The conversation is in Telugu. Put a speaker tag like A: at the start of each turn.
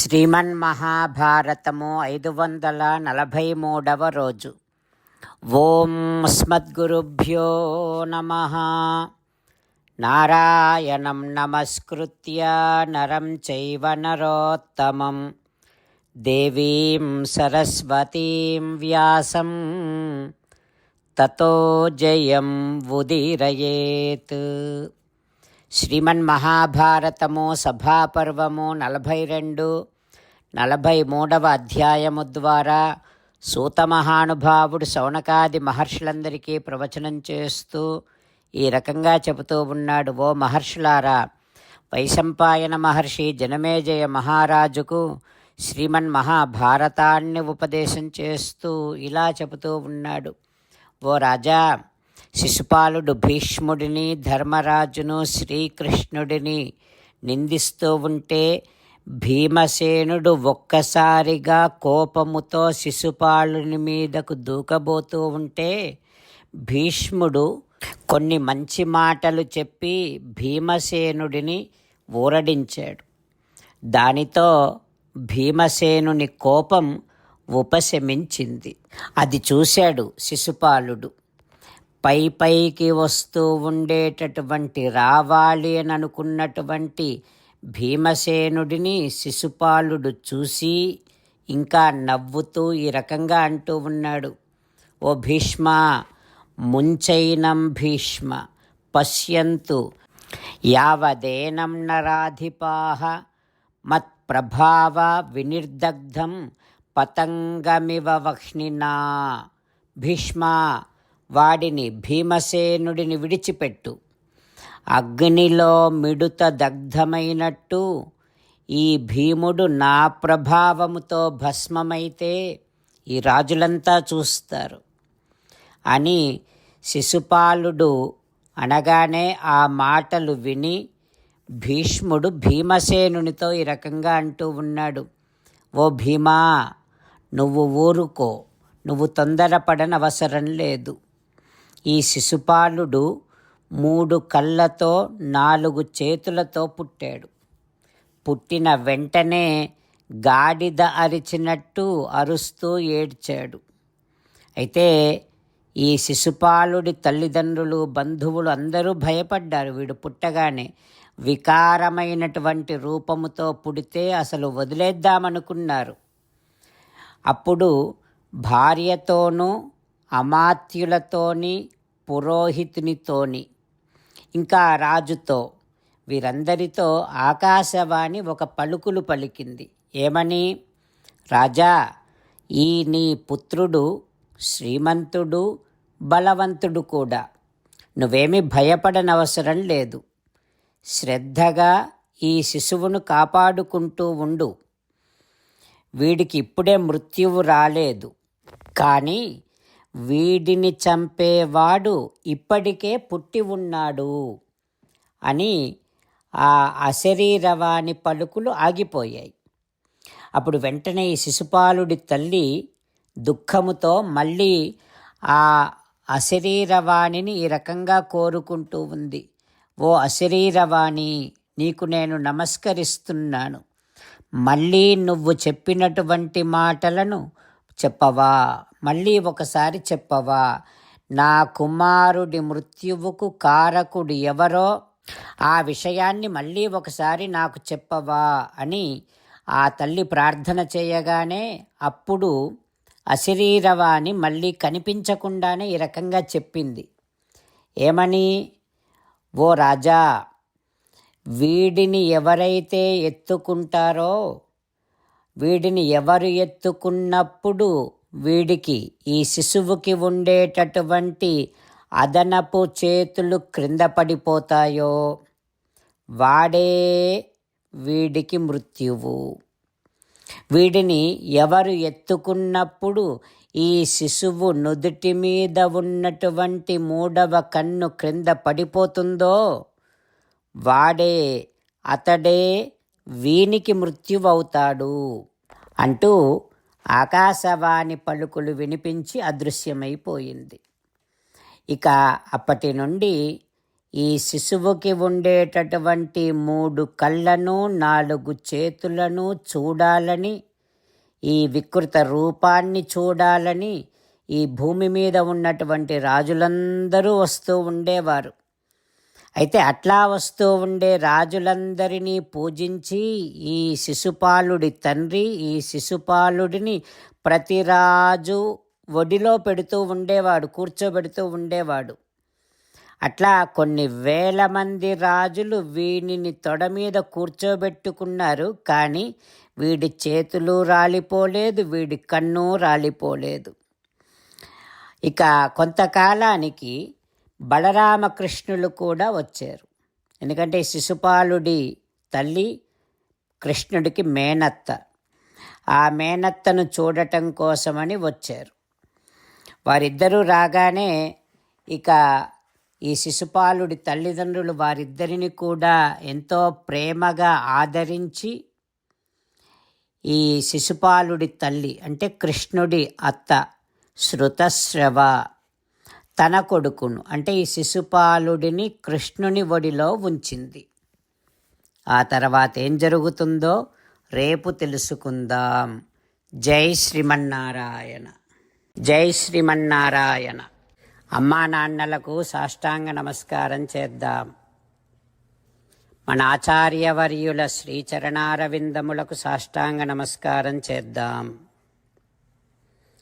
A: శ్రీమన్మహాభారతము ఐదు వందల నలభై మూడవ రోజు. ఓం స్మద్గురుభ్యో నమ. నారాయణం నమస్కృత్య నరం చైవ నరోత్తమం. దేవీం సరస్వతీం వ్యాసం. తతో జయం ఉదీరయేత్. శ్రీమన్ మహాభారతము సభాపర్వము నలభై రెండు నలభై మూడవ అధ్యాయము ద్వారా సూతమహానుభావుడు శౌనకాది మహర్షులందరికీ ప్రవచనం చేస్తూ ఈ రకంగా చెబుతూ ఉన్నాడు ఓ మహర్షులారా వైశంపాయన మహర్షి జనమేజయ మహారాజుకు శ్రీమన్ మహాభారతాన్ని ఉపదేశం చేస్తూ ఇలా చెబుతూ ఉన్నాడు. ఓ రాజా శిశుపాలుడు భీష్ముడిని ధర్మరాజును శ్రీకృష్ణుడిని నిందిస్తూ ఉంటే భీమసేనుడు ఒక్కసారిగా కోపముతో శిశుపాలుని మీదకు దూకబోతూ ఉంటే భీష్ముడు కొన్ని మంచి మాటలు చెప్పి భీమసేనుడిని ఊరడించాడు. దానితో భీమసేనుని కోపం ఉపశమించింది. అది చూశాడు శిశుపాలుడు. పై పైకి వస్తూ ఉండేటటువంటి రావాలి అని అనుకున్నటువంటి భీమసేనుడిని శిశుపాలుడు చూసి ఇంకా నవ్వుతూ ఈ రకంగా అంటూ ఉన్నాడు. ఓ భీష్మ ముంచైనం భీష్మ పశ్యంతు యావదేనం నరాధిపాహ మత్ప్రభావ వినిర్దగ్ధం పతంగమివ వహ్నినా భీష్మ వాడిని భీమసేనుడిని విడిచిపెట్టు. అగ్నిలో మిడుత దగ్ధమైనట్టు ఈ భీముడు నా ప్రభావముతో భస్మమైతే ఈ రాజులంతా చూస్తారు. అని శిశుపాలుడు అనగానే ఆ మాటలు విని భీష్ముడు భీమసేనునితో ఈ రకంగా అంటూ ఉన్నాడు. ఓ భీమా నువ్వు ఊరుకో నువ్వు తొందరపడనవసరం లేదు. ఈ శిశుపాలుడు మూడు కళ్ళతో నాలుగు చేతులతో పుట్టాడు. పుట్టిన వెంటనే గాడిద అరిచినట్టు అరుస్తూ ఏడ్చాడు. అయితే ఈ శిశుపాలుడి తల్లిదండ్రులు బంధువులు అందరూ భయపడ్డారు. వీడు పుట్టగానే వికారమైనటువంటి రూపముతో పుడితే అసలు వదిలేద్దామనుకున్నారు. అప్పుడు భార్యతోనూ అమాత్యులతోని పురోహితునితోని ఇంకా రాజుతో వీరందరితో ఆకాశవాణి ఒక పలుకులు పలికింది. ఏమని? రాజా ఈ నీ పుత్రుడు శ్రీమంతుడు బలవంతుడు కూడా. నువ్వేమీ భయపడనవసరం లేదు. శ్రద్ధగా ఈ శిశువును కాపాడుకుంటూ ఉండు. వీడికి ఇప్పుడే మృత్యువు రాలేదు. కానీ వీడిని చంపేవాడు ఇప్పటికే పుట్టి ఉన్నాడు అని ఆ అశరీరవాణి పలుకులు ఆగిపోయాయి. అప్పుడు వెంటనే ఈ శిశుపాలుడి తల్లి దుఃఖముతో మళ్ళీ ఆ అశరీరవాణిని ఈ రకంగా కోరుకుంటూ ఉంది. ఓ అశరీరవాణి నీకు నేను నమస్కరిస్తున్నాను. మళ్ళీ నువ్వు చెప్పినటువంటి మాటలను చెప్పవా? మళ్ళీ ఒకసారి చెప్పవా? నా కుమారుడి మృత్యువుకు కారకుడు ఎవరో ఆ విషయాన్ని మళ్ళీ ఒకసారి నాకు చెప్పవా? అని ఆ తల్లి ప్రార్థన చేయగానే అప్పుడు అశరీరవాణి మళ్ళీ కనిపించకుండానే ఈ రకంగా చెప్పింది. ఏమని? ఓ రాజా వీడిని ఎవరైతే ఎత్తుకుంటారో వీడిని ఎవరు ఎత్తుకున్నప్పుడు వీడికి ఈ శిశువుకి ఉండేటటువంటి అదనపు చేతులు క్రింద పడిపోతాయో వాడే వీడికి మృత్యువు. వీడిని ఎవరు ఎత్తుకున్నప్పుడు ఈ శిశువు నుదుటి మీద ఉన్నటువంటి మూడవ కన్ను క్రింద పడిపోతుందో వాడే అతడే వీనికి మృత్యువవుతాడు అంటూ ఆకాశవాణి పలుకులు వినిపించి అదృశ్యమైపోయింది. ఇక అప్పటి నుండి ఈ శిశువుకి ఉండేటటువంటి మూడు కళ్ళను నాలుగు చేతులను చూడాలని ఈ వికృత రూపాన్ని చూడాలని ఈ భూమి మీద ఉన్నటువంటి రాజులందరూ వస్తూ ఉండేవారు. అయితే అట్లా వస్తూ ఉండే రాజులందరినీ పూజించి ఈ శిశుపాలుడి తండ్రి ఈ శిశుపాలుడిని ప్రతి రాజు ఒడిలో పెడుతూ ఉండేవాడు కూర్చోబెడుతూ ఉండేవాడు. అట్లా కొన్ని వేల మంది రాజులు వీనిని తొడ మీద కూర్చోబెట్టుకున్నారు. కానీ వీడి చేతులు రాలిపోలేదు వీడి కన్ను రాలిపోలేదు. ఇక కొంతకాలానికి బలరామకృష్ణులు కూడా వచ్చారు. ఎందుకంటే శిశుపాలుడి తల్లి కృష్ణుడికి మేనత్త. ఆ మేనత్తను చూడటం కోసమని వచ్చారు. వారిద్దరూ రాగానే ఇక ఈ శిశుపాలుడి తల్లిదండ్రులు వారిద్దరిని కూడా ఎంతో ప్రేమగా ఆదరించి ఈ శిశుపాలుడి తల్లి అంటే కృష్ణుడి అత్త శృతశ్రవ తన కొడుకును అంటే ఈ శిశుపాలుడిని కృష్ణుని ఒడిలో ఉంచింది. ఆ తర్వాత ఏం జరుగుతుందో రేపు తెలుసుకుందాం. జై శ్రీమన్నారాయణ. జై శ్రీమన్నారాయణ. అమ్మా నాన్నలకు సాష్టాంగ నమస్కారం చేద్దాం. మన ఆచార్యవర్యుల శ్రీచరణారవిందములకు సాష్టాంగ నమస్కారం చేద్దాం.